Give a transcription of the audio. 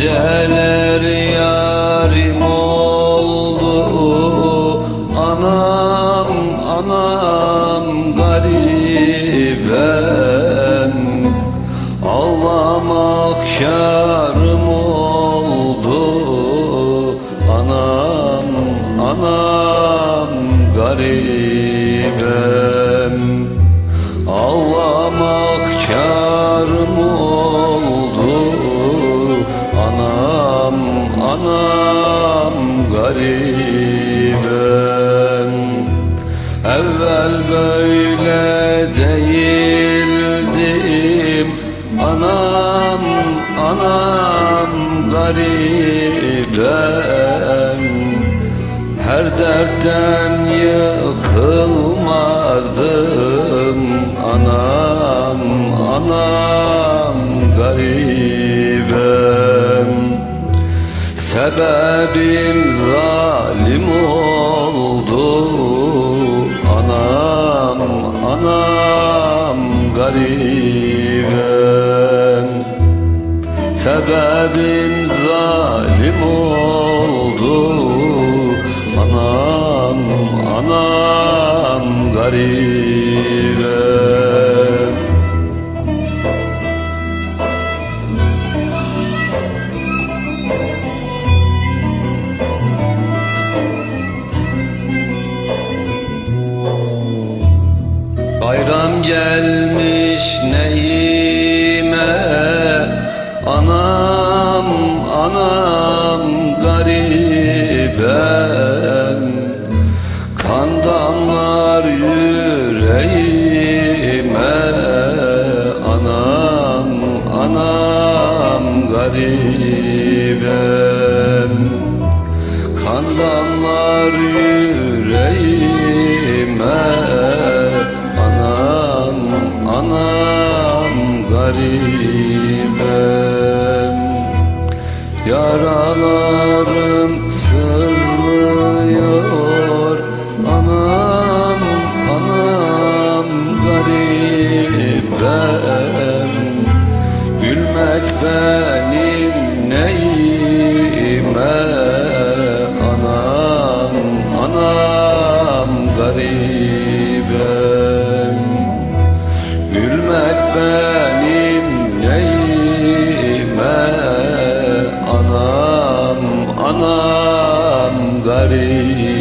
Geceler yarim oldu. Anam anam garibem. Ağlamak şarım oldu. Anam anam garibem. Anam garibim Her dertten yıkılmazdım. Anam, anam garibim Sebebim zalim oldu. Anam, anam garibim Sebebim zalim oldu. Anam, anam garibim Bayram gelmiş garibem Kan damlar yüreğime. Anam, anam garibem. Yaralarım neyime Anam, anam garibem Gülmek benim neyime Anam, anam garibem